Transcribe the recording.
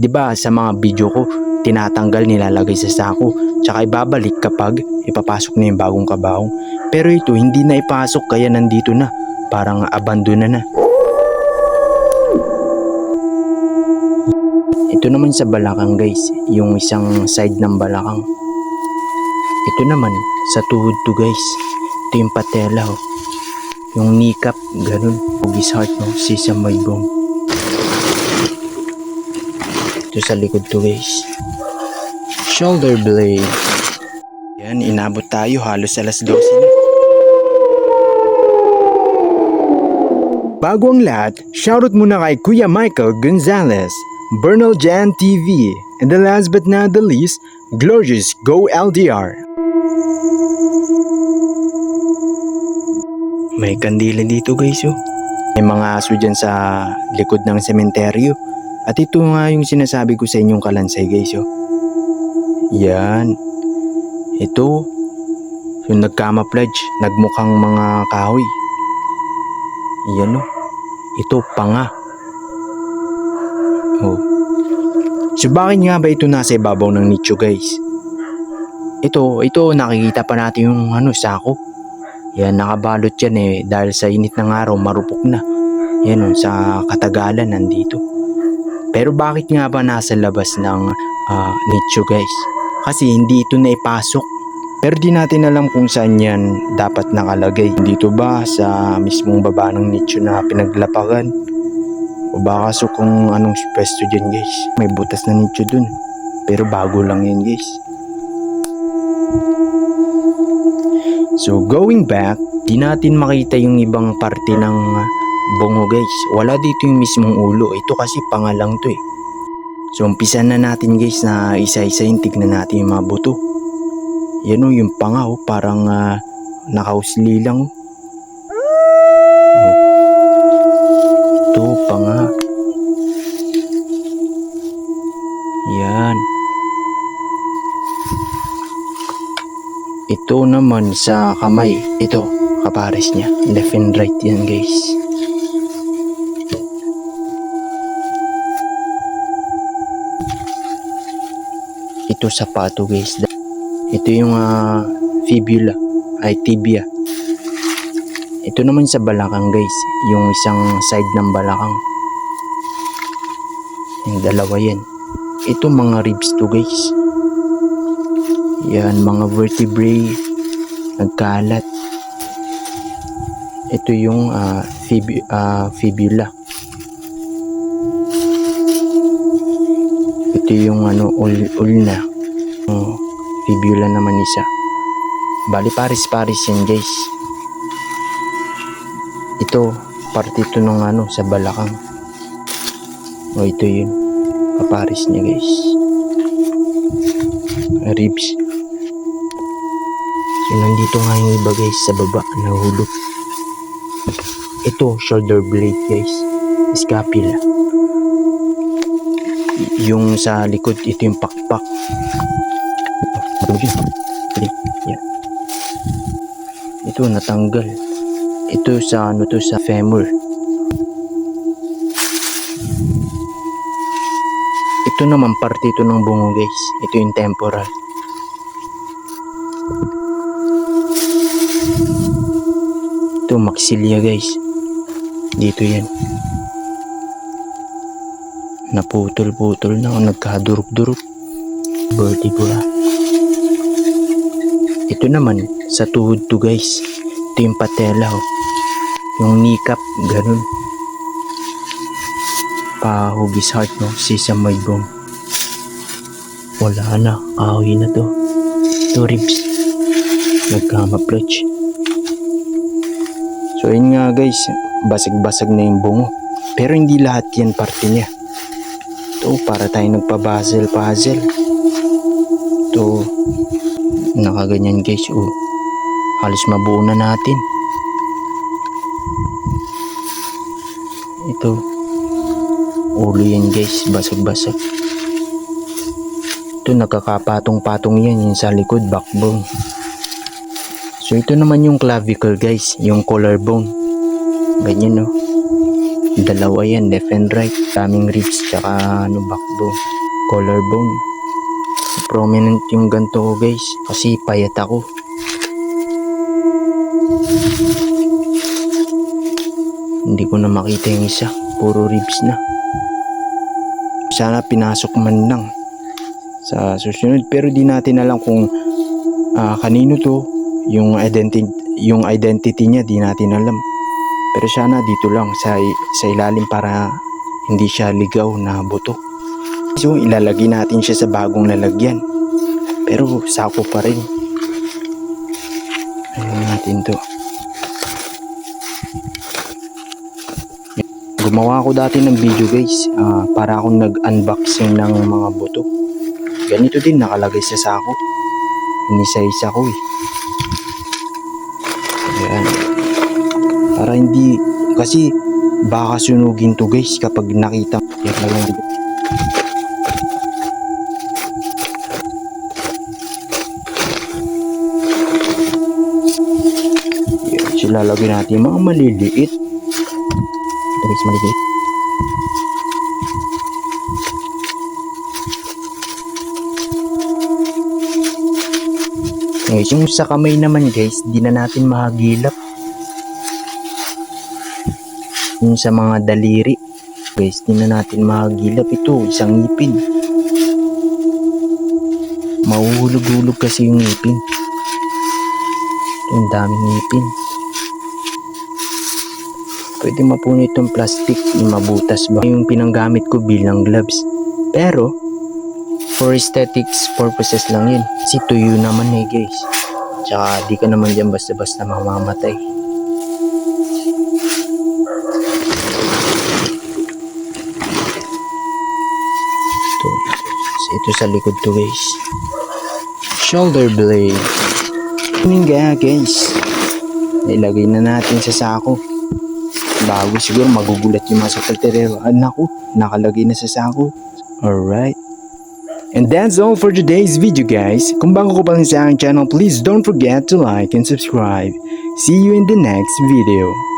'Di ba sa mga video ko, tinatanggal nilalagay sa sako, tsaka ibabalik kapag ipapasok na yung bagong kabahong. Pero ito hindi na ipasok kaya nandito na, parang abandon na na. Ito naman sa balakang guys, yung isang side ng balakang. Ito naman sa tuhod to guys. Ito yung patela oh. Yung kneecap, ganun. Hugis heart no, sesame bone. Ito sa likod to guys. Shoulder blade. Yan, inabot tayo halos alas 12 na. Bago ang lahat, shoutout muna kay Kuya Michael Gonzalez, Bernal Jan TV, and the last but not the least, Glorious Go LDR. May kandila dito guys oh. May mga aso dyan sa likod ng sementeryo. At ito nga yung sinasabi ko sa inyong kalansay guys oh. Yan. Ito. Yung nagkama-pledge, nagmukhang mga kahoy. Yan oh. Ito panga. Oh. So bakit nga ba ito nasa ibabaw ng nicho guys? Ito, ito nakikita pa natin yung ano sako. Yan nakabalot yan eh dahil sa init ng araw marupok na. Yan oh, sa katagalan nandito. Pero bakit nga ba nasa labas ng ah, nicho guys? Kasi hindi ito naipasok. Pero di natin alam kung saan yan dapat nakalagay. Dito ba sa mismong baba ng nicho na pinaglapagan? O baka so kung anong pwesto dyan guys. May butas na nicho dun. Pero bago lang yan guys. So going back, di natin makita yung ibang parte ng bungo guys. Wala dito yung mismong ulo. Ito kasi pangalang to eh. So umpisa na natin guys na isa-isa yung tignan natin yung mga buto. Yan o yung panga oh, parang uh, nakausli lang oh. Oh. Ito panga. Yan. Ito naman sa kamay. Ito, kapares niya. Left and right yan guys. Ito sa pato guys. Ito yung ah, fibula ay tibia. Ito naman sa balakang guys. Yung isang side ng balakang. Yung dalawa yan. Ito mga ribs to guys. Yan, mga vertebrae nagkalat. Ito yung ah, fibu- ah, fibula. Ito yung ano, ul ulna. Oh, fibula naman isa. Bali paris-paris yan guys. Ito, parte ito ng ano, sa balakang. O ito yun. Kaparis niya guys. Ribs. So, nandito nga yung iba guys sa baba, nahulog. Ito, shoulder blade guys. Scapula. Yung sa likod, ito yung pakpak. Yan. Ito, natanggal. Ito sa ano to sa femur. Ito naman parte ito ng bungo guys. Ito yung temporal. Ito maxilia guys. Dito yan. Naputol-putol na o nagkadurok-durok. Vertebra. Ito naman sa tuhod to guys. Ito yung patella oh. Yung kneecap, ganun. Pahugis heart no, sesame bone. Wala na, kahoy na to. Ito ribs. Nagkama-plutch. So yun nga guys, basag-basag na yung bungo. Pero hindi lahat yan parte niya. Ito, para tayo nagpa-puzzle-puzzle. Ito, nakaganyan guys. Oh, halos mabuo na natin. Ito, ulo yan guys, basag-basag. Ito, nakakapatong-patong yan, yung sa likod, backbone. So ito naman yung clavicle guys, yung collarbone. Ganyan no. Dalawa yan, left and right. Daming ribs, tsaka ano, backbone. Collarbone. Prominent yung ganto ko guys. Kasi payat ako. Hindi ko na makita yung isa. Puro ribs na. Sana pinasok man lang sa susunod. Pero di natin alam kung ah, kanino to. Yung identity, yung identity niya di natin alam. Pero sana dito lang sa, sa ilalim para hindi siya ligaw na buto. So ilalagay natin siya sa bagong lalagyan. Pero sako pa rin. Ayun natin to. Gumawa ako dati ng video guys ah, para akong nag-unboxing ng mga buto. Ganito din nakalagay sa sako. Inisa-isa ko eh. Ayan. Para hindi, kasi baka sunugin to guys kapag nakita. Yan na lang dito. Yan, silalagay natin mga maliliit. Guys, maliliit. Guys, yung sa kamay naman guys, di na natin mahagilap. Yung sa mga daliri. Guys, di na natin mahagilap ito. Isang ngipin. Mahuhulog-hulog kasi yung ngipin. Ang daming ngipin. Pwede mapunit itong plastic yung mabutas ba yung pinanggamit ko bilang gloves. Pero, for aesthetics purposes lang yun. Kasi tuyo naman eh guys. Tsaka di ka naman dyan basta-basta mamamatay. Ito sa likod to guys. Shoulder blade. Yun guys. Nilagay na natin sa sako. Bago siguro magugulat yung mga sakalterero. Ah, naku, nakalagay na sa sako. Alright. And that's all for today's video guys. Kung bago ko pa lang sa aking channel, please don't forget to like and subscribe. See you in the next video.